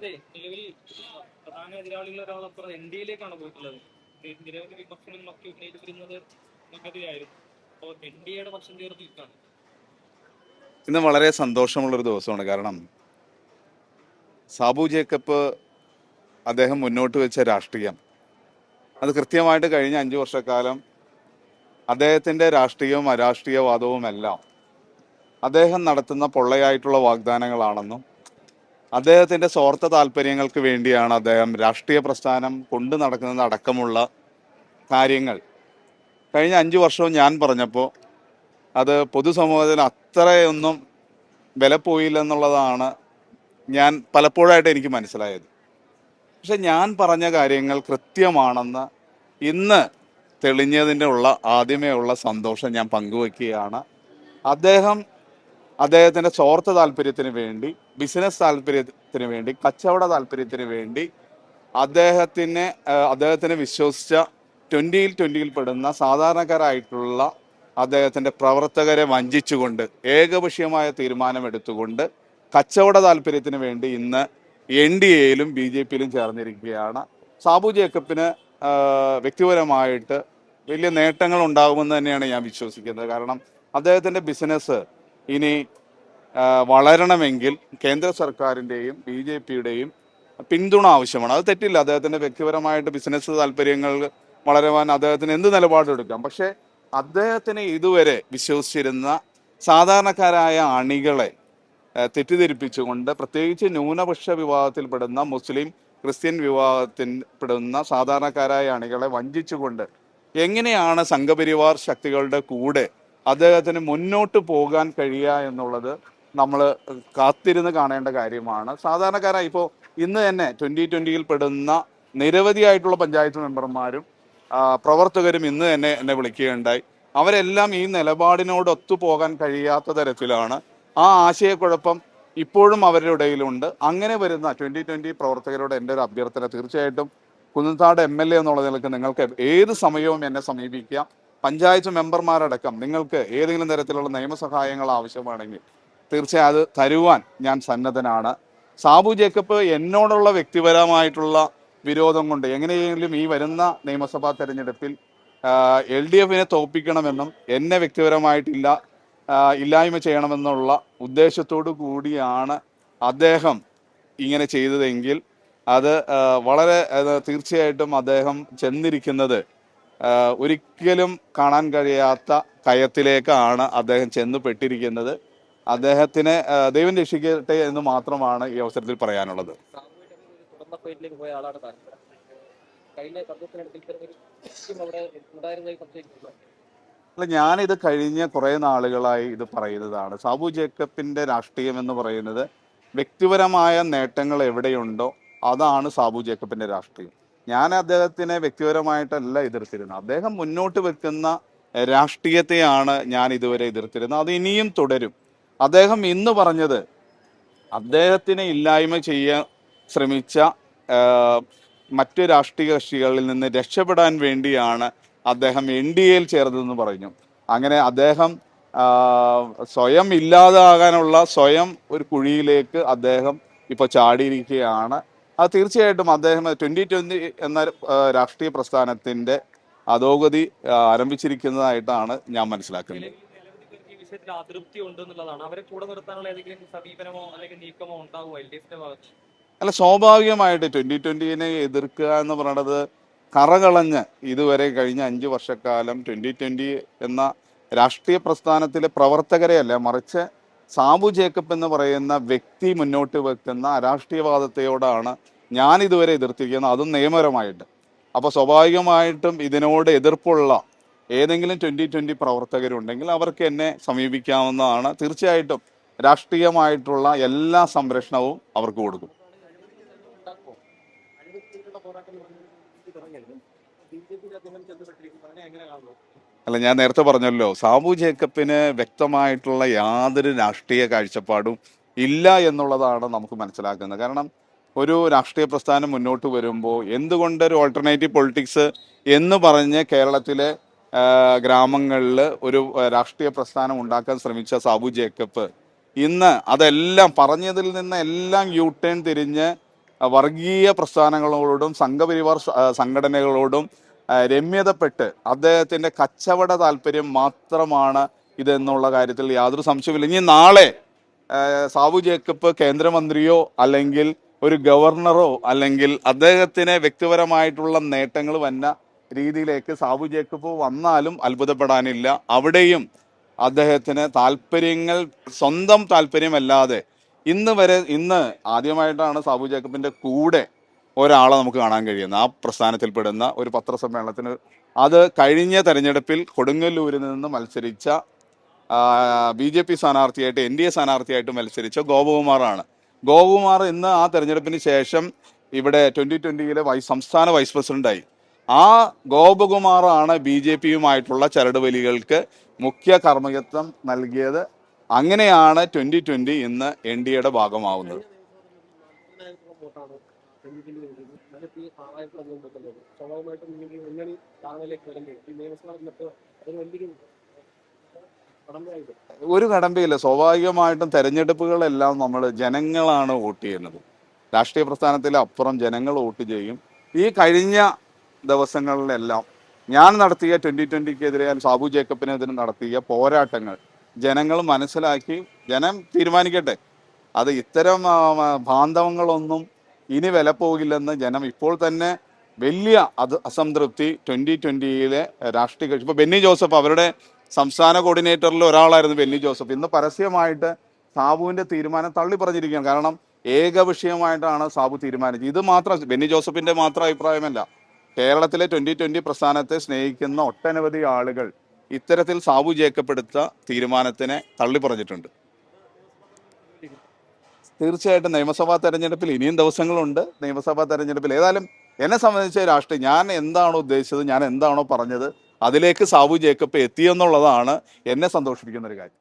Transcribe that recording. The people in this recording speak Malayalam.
അതെ നിലവിൽ പ്രധാന എതിരാളികൾ ഒരാളപ്പുറം എൻ ഡി എയിലേക്കാണ് പോയിട്ടുള്ളത്. നിരവധി വിമർശനങ്ങളൊക്കെ ഉന്നയിച്ചു വരുന്നത് നമുക്കെതിരായിരുന്നു അപ്പോൾ എൻ ഡി എയുടെ പക്ഷം ചേർത്ത് നിൽക്കാണ് ഇന്ന് വളരെ സന്തോഷമുള്ളൊരു ദിവസമാണ്. കാരണം സാബു ജേക്കബ് അദ്ദേഹം മുന്നോട്ട് വെച്ച രാഷ്ട്രീയം. അത് കൃത്യമായിട്ട് കഴിഞ്ഞ അഞ്ചു വർഷക്കാലം അദ്ദേഹത്തിന്റെ രാഷ്ട്രീയവും അരാഷ്ട്രീയവാദവും എല്ലാം അദ്ദേഹം നടത്തുന്ന പൊള്ളയായിട്ടുള്ള വാഗ്ദാനങ്ങളാണെന്നും അദ്ദേഹത്തിന്റെ സ്വാർത്ഥ താല്പര്യങ്ങൾക്ക് വേണ്ടിയാണ് അദ്ദേഹം രാഷ്ട്രീയ പ്രസ്ഥാനം കൊണ്ടു നടക്കുന്നത് അടക്കമുള്ള കാര്യങ്ങൾ. കഴിഞ്ഞ അഞ്ച് വർഷവും ഞാൻ പറഞ്ഞപ്പോൾ അത് പൊതുസമൂഹത്തിന് അത്രയൊന്നും വില പോയില്ലെന്നുള്ളതാണ് ഞാൻ പലപ്പോഴായിട്ട് എനിക്ക് മനസ്സിലായത്. പക്ഷെ ഞാൻ പറഞ്ഞ കാര്യങ്ങൾ കൃത്യമാണെന്ന് ഇന്ന് തെളിഞ്ഞതിന്റെ ഉള്ള ആദ്യമേ ഉള്ള സന്തോഷം ഞാൻ പങ്കുവെക്കുകയാണ്. അദ്ദേഹം അദ്ദേഹത്തിന്റെ സ്വാർത്ഥ താല്പര്യത്തിന് വേണ്ടി ബിസിനസ് താല്പര്യത്തിന് വേണ്ടി കച്ചവട താല്പര്യത്തിന് വേണ്ടി അദ്ദേഹത്തിനെ അദ്ദേഹത്തിന് വിശ്വസിച്ച ട്വന്റിയിൽ ട്വന്റിയിൽ പെടുന്ന സാധാരണക്കാരായിട്ടുള്ള അദ്ദേഹത്തിന്റെ പ്രവർത്തകരെ വഞ്ചിച്ചുകൊണ്ട് ഏകപക്ഷീയമായ തീരുമാനമെടുത്തുകൊണ്ട് കച്ചവട താല്പര്യത്തിന് വേണ്ടി ഇന്ന് എൻ ഡി എയിലും ബി ജെ പിയിലും ചേർന്നിരിക്കുകയാണ്. സാബു ജേക്കബിന് വ്യക്തിപരമായിട്ട് വലിയ നേട്ടങ്ങൾ ഉണ്ടാകുമെന്ന് തന്നെയാണ് ഞാൻ വിശ്വസിക്കുന്നത്. കാരണം അദ്ദേഹത്തിന്റെ ബിസിനസ് ഇനി വളരണമെങ്കിൽ കേന്ദ്ര സർക്കാരിന്റെയും ബി ജെ പിയുടെയും പിന്തുണ ആവശ്യമാണ്. അത് തെറ്റില്ല. അദ്ദേഹത്തിന്റെ വ്യക്തിപരമായിട്ട് ബിസിനസ് താല്പര്യങ്ങൾ വളരുവാൻ അദ്ദേഹത്തിന് എന്ത് നിലപാടെടുക്കാം? പക്ഷേ അദ്ദേഹത്തിന് ഇതുവരെ വിശ്വസിച്ചിരുന്ന സാധാരണക്കാരായ അണികളെ തെറ്റിദ്ധരിപ്പിച്ചുകൊണ്ട് പ്രത്യേകിച്ച് ന്യൂനപക്ഷ വിഭാഗത്തിൽപ്പെടുന്ന മുസ്ലിം ക്രിസ്ത്യൻ വിഭാഗത്തിൽ പെടുന്ന സാധാരണക്കാരായ അണികളെ വഞ്ചിച്ചുകൊണ്ട് എങ്ങനെയാണ് സംഘപരിവാർ ശക്തികളുടെ കൂടെ അദ്ദേഹത്തിന് മുന്നോട്ട് പോകാൻ കഴിയുക എന്നുള്ളത് നമ്മൾ കാത്തിരുന്ന് കാണേണ്ട കാര്യമാണ്. സാധാരണക്കാരായി ഇപ്പോൾ ഇന്ന് തന്നെ ട്വന്റി ട്വന്റിയിൽ പെടുന്ന നിരവധിയായിട്ടുള്ള പഞ്ചായത്ത് മെമ്പർമാരും പ്രവർത്തകരും ഇന്ന് തന്നെ എന്നെ വിളിക്കുകയുണ്ടായി. അവരെല്ലാം ഈ നിലപാടിനോട് ഒത്തുപോകാൻ കഴിയാത്ത തരത്തിലാണ്. ആ ആശയക്കുഴപ്പം ഇപ്പോഴും അവരുടെ ഇടയിലുണ്ട്. അങ്ങനെ വരുന്ന ട്വന്റി ട്വന്റി പ്രവർത്തകരോട് എന്റെ ഒരു അഭ്യർത്ഥന തീർച്ചയായിട്ടും കുന്നത്താട് എം എൽ എ എന്നുള്ള നിലയ്ക്ക് നിങ്ങൾക്ക് ഏത് സമയവും എന്നെ സമീപിക്കാം. പഞ്ചായത്ത് മെമ്പർമാരടക്കം നിങ്ങൾക്ക് ഏതെങ്കിലും തരത്തിലുള്ള നിയമസഹായങ്ങൾ ആവശ്യമാണെങ്കിൽ തീർച്ചയായും അത് തരുവാൻ ഞാൻ സന്നദ്ധനാണ്. സാബു ജേക്കബ് എന്നോടുള്ള വ്യക്തിപരമായിട്ടുള്ള വിരോധം കൊണ്ട് എങ്ങനെയെങ്കിലും ഈ വരുന്ന നിയമസഭാ തെരഞ്ഞെടുപ്പിൽ എൽ ഡി എഫിനെ തോൽപ്പിക്കണമെന്നും എന്നെ വ്യക്തിപരമായിട്ടില്ല ഇല്ലായ്മ ചെയ്യണമെന്നുള്ള ഉദ്ദേശത്തോടു കൂടിയാണ് അദ്ദേഹം ഇങ്ങനെ ചെയ്തതെങ്കിൽ അത് വളരെ തീർച്ചയായിട്ടും അദ്ദേഹം ചെന്നിരിക്കുന്നത് ഒരിക്കലും കാണാൻ കഴിയാത്ത കയത്തിലേക്കാണ് അദ്ദേഹം ചെന്ന് പെട്ടിരിക്കുന്നത് അദ്ദേഹത്തിന് ദൈവം രക്ഷിക്കട്ടെ എന്ന് മാത്രമാണ് ഈ അവസരത്തിൽ പറയാനുള്ളത്. അല്ല ഞാനിത് കഴിഞ്ഞ കുറേ നാളുകളായി ഇത് പറയുന്നതാണ്. സാബു ജേക്കബിന്റെ രാഷ്ട്രീയം എന്ന് പറയുന്നത് വ്യക്തിപരമായ നേട്ടങ്ങൾ എവിടെയുണ്ടോ അതാണ് സാബു ജേക്കബിന്റെ രാഷ്ട്രീയം. ഞാൻ അദ്ദേഹത്തിനെ വ്യക്തിപരമായിട്ടല്ല എതിർത്തിരുന്നത്. അദ്ദേഹം മുന്നോട്ട് വെക്കുന്ന രാഷ്ട്രീയത്തെയാണ് ഞാൻ ഇതുവരെ എതിർത്തിരുന്നത്. അത് ഇനിയും തുടരും. അദ്ദേഹം ഇന്ന് പറഞ്ഞത് അദ്ദേഹത്തിനെ ഇല്ലായ്മ ചെയ്യാൻ ശ്രമിച്ച മറ്റു രാഷ്ട്രീയ കക്ഷികളിൽ നിന്ന് രക്ഷപ്പെടാൻ വേണ്ടിയാണ് അദ്ദേഹം എൻ ഡി എയിൽ ചേർന്നതെന്ന് പറഞ്ഞു. അങ്ങനെ അദ്ദേഹം സ്വയം ഇല്ലാതാകാനുള്ള സ്വയം ഒരു കുഴിയിലേക്ക് അദ്ദേഹം ഇപ്പോൾ ചാടിയിരിക്കുകയാണ്. അത് തീർച്ചയായിട്ടും അദ്ദേഹം ട്വന്റി ട്വന്റി എന്ന രാഷ്ട്രീയ പ്രസ്ഥാനത്തിന്റെ അധോഗതി ആരംഭിച്ചിരിക്കുന്നതായിട്ടാണ് ഞാൻ മനസ്സിലാക്കുന്നത്. വിഷയത്തിൽ അതൃപ്തി ഉണ്ടെന്നുള്ളതാണ് അവരെ കൂടെ നിർത്താനുള്ള ഏതെങ്കിലും സമീപനമോ അല്ലെങ്കിൽ നീക്കമോ ഉണ്ടാവുമോ? എൽ ഡി എഫിന്റെ ഭാഗത്ത്? അല്ല സ്വാഭാവികമായിട്ട് ട്വന്റി ട്വന്റിനെ എതിർക്കുക എന്ന് പറയുന്നത് കറകളഞ്ഞ് ഇതുവരെ കഴിഞ്ഞ അഞ്ച് വർഷക്കാലം ട്വന്റി ട്വന്റി എന്ന രാഷ്ട്രീയ പ്രസ്ഥാനത്തിലെ പ്രവർത്തകരെയല്ല മറിച്ച് സാബു ജേക്കബ് എന്ന് പറയുന്ന വ്യക്തി മുന്നോട്ട് വെക്കുന്ന രാഷ്ട്രീയവാദത്തെയോടാണ് ഞാൻ ഇതുവരെ എതിർത്തിരിക്കുന്നത്. അതും നിയമപരമായിട്ട്. അപ്പോൾ സ്വാഭാവികമായിട്ടും ഇതിനോട് എതിർപ്പുള്ള ഏതെങ്കിലും ട്വന്റി ട്വന്റി പ്രവർത്തകരുണ്ടെങ്കിൽ അവർക്ക് എന്നെ സമീപിക്കാവുന്നതാണ്. തീർച്ചയായിട്ടും രാഷ്ട്രീയമായിട്ടുള്ള എല്ലാ സംരക്ഷണവും അവർക്ക് കൊടുക്കും. ബി ജെ പി അദ്ദേഹം കാണുന്നു അല്ല ഞാൻ നേരത്തെ പറഞ്ഞല്ലോ സാബു ജേക്കബിന് വ്യക്തമായിട്ടുള്ള യാതൊരു രാഷ്ട്രീയ കാഴ്ചപ്പാടും ഇല്ല എന്നുള്ളതാണ് നമുക്ക് മനസ്സിലാക്കുന്നത്. കാരണം ഒരു രാഷ്ട്രീയ പ്രസ്ഥാനം മുന്നോട്ട് വരുമ്പോൾ എന്തുകൊണ്ട് ഒരു ഓൾട്ടർനേറ്റീവ് പൊളിറ്റിക്സ് എന്ന് പറഞ്ഞ് കേരളത്തിലെ ഗ്രാമങ്ങളിൽ ഒരു രാഷ്ട്രീയ പ്രസ്ഥാനം ഉണ്ടാക്കാൻ ശ്രമിച്ച സാബു ജേക്കബ് ഇന്ന് അതെല്ലാം പറഞ്ഞതിൽ നിന്ന് എല്ലാം യു ടേൺ തിരിഞ്ഞ് വർഗീയ പ്രസ്ഥാനങ്ങളോടും സംഘപരിവാർ സംഘടനകളോടും രമ്യതപ്പെട്ട് അദ്ദേഹത്തിന്റെ കച്ചവട താല്പര്യം മാത്രമാണ് ഇതെന്നുള്ള കാര്യത്തിൽ യാതൊരു സംശയവുമില്ല. ഇനി നാളെ സാബു ജേക്കബ് കേന്ദ്രമന്ത്രിയോ അല്ലെങ്കിൽ ഒരു ഗവർണറോ അല്ലെങ്കിൽ അദ്ദേഹത്തിന് വ്യക്തിപരമായിട്ടുള്ള നേട്ടങ്ങൾ വന്ന രീതിയിലേക്ക് സാബു ജേക്കബ് വന്നാലും അത്ഭുതപ്പെടാനില്ല. അവിടെയും അദ്ദേഹത്തിന് താല്പര്യങ്ങൾ സ്വന്തം താല്പര്യമല്ലാതെ ഇന്ന് വരെ ഇന്ന് ആദ്യമായിട്ടാണ് സാബു ജേക്കബിന്റെ കൂടെ ഒരാളെ നമുക്ക് കാണാൻ കഴിയുന്നു ആ പ്രസ്ഥാനത്തിൽപ്പെടുന്ന ഒരു പത്രസമ്മേളനത്തിന് അത് കഴിഞ്ഞ തെരഞ്ഞെടുപ്പിൽ കൊടുങ്ങല്ലൂരിൽ നിന്ന് മത്സരിച്ച ബി ജെ പി സ്ഥാനാർത്ഥിയായിട്ട് എൻ ഡി എ സ്ഥാനാർത്ഥിയായിട്ട് മത്സരിച്ച ഗോപകുമാറാണ്. ഗോപകുമാർ ഇന്ന് ആ തെരഞ്ഞെടുപ്പിന് ശേഷം ഇവിടെ ട്വന്റി ട്വന്റിയിലെ വൈസ് സംസ്ഥാന വൈസ് പ്രസിഡന്റായി ആ ഗോപകുമാറാണ് ബി ജെ പിയുമായിട്ടുള്ള ചരടുവലികൾക്ക് മുഖ്യ കർമ്മയത്വം നൽകിയത്. അങ്ങനെയാണ് ട്വന്റി ട്വന്റി ഇന്ന് എൻ ഡി എയുടെ ഭാഗമാവുന്നത്. അതിലിപ്പോൾ ഈ ആറായിരത്തി അഞ്ഞൂറ് വോട്ടുള്ളത് സ്വാഭാവികമായിട്ടും നിങ്ങൾക്ക് മുന്നണി താങ്ങലേക്ക് വരുമ്പോൾ ഈ നിയമസഭാ രംഗത്ത് അതിന് വലിയൊരു ഒരു കടമ്പയില്ല സ്വാഭാവികമായിട്ടും തെരഞ്ഞെടുപ്പുകളെല്ലാം നമ്മൾ ജനങ്ങളാണ് വോട്ട് ചെയ്യുന്നത്. രാഷ്ട്രീയ പ്രസ്ഥാനത്തിൽ അപ്പുറം ജനങ്ങൾ വോട്ട് ചെയ്യും. ഈ കഴിഞ്ഞ ദിവസങ്ങളിലെല്ലാം ഞാൻ നടത്തിയ ട്വന്റി ട്വന്റിക്കെതിരെ സാബു ജേക്കബിനെതിരെ നടത്തിയ പോരാട്ടങ്ങൾ ജനങ്ങൾ മനസ്സിലാക്കി ജനം തീരുമാനിക്കട്ടെ. അത് ഇത്തരം ബാന്ധവങ്ങളൊന്നും ഇനി വില പോകില്ലെന്ന് ജനം ഇപ്പോൾ തന്നെ വലിയ അത് അസംതൃപ്തി ട്വന്റി ട്വന്റിയിലെ രാഷ്ട്രീയ കക്ഷി. ഇപ്പൊ ബെന്നി ജോസഫ് അവരുടെ സംസ്ഥാന കോർഡിനേറ്ററിൽ ഒരാളായിരുന്നു ബെന്നി ജോസഫ്. ഇന്ന് പരസ്യമായിട്ട് സാബുവിന്റെ തീരുമാനം തള്ളി പറഞ്ഞിരിക്കുകയാണ്. കാരണം ഏക വിഷയമായിട്ടാണ് സാബു തീരുമാനിച്ചത്. ഇത് മാത്രം ബെന്നി ജോസഫിന്റെ മാത്രം അഭിപ്രായമല്ല. കേരളത്തിലെ ട്വന്റി ട്വന്റി പ്രസ്ഥാനത്തെ സ്നേഹിക്കുന്ന ഒട്ടനവധി ആളുകൾ ഇത്തരത്തിൽ സാബു ജേക്കപ്പെടുത്ത തീരുമാനത്തിനെ തള്ളി പറഞ്ഞിട്ടുണ്ട്. തീർച്ചയായിട്ടും നിയമസഭാ തെരഞ്ഞെടുപ്പിൽ ഇനിയും ദിവസങ്ങളുണ്ട്. നിയമസഭാ തെരഞ്ഞെടുപ്പിൽ ഏതായാലും എന്നെ സംബന്ധിച്ച രാഷ്ട്രീയം ഞാൻ എന്താണോ ഉദ്ദേശിച്ചത് ഞാൻ എന്താണോ പറഞ്ഞത് അതിലേക്ക് സാബു ജേക്കബ് എത്തിയെന്നുള്ളതാണ് എന്നെ സന്തോഷിപ്പിക്കുന്ന ഒരു കാര്യം.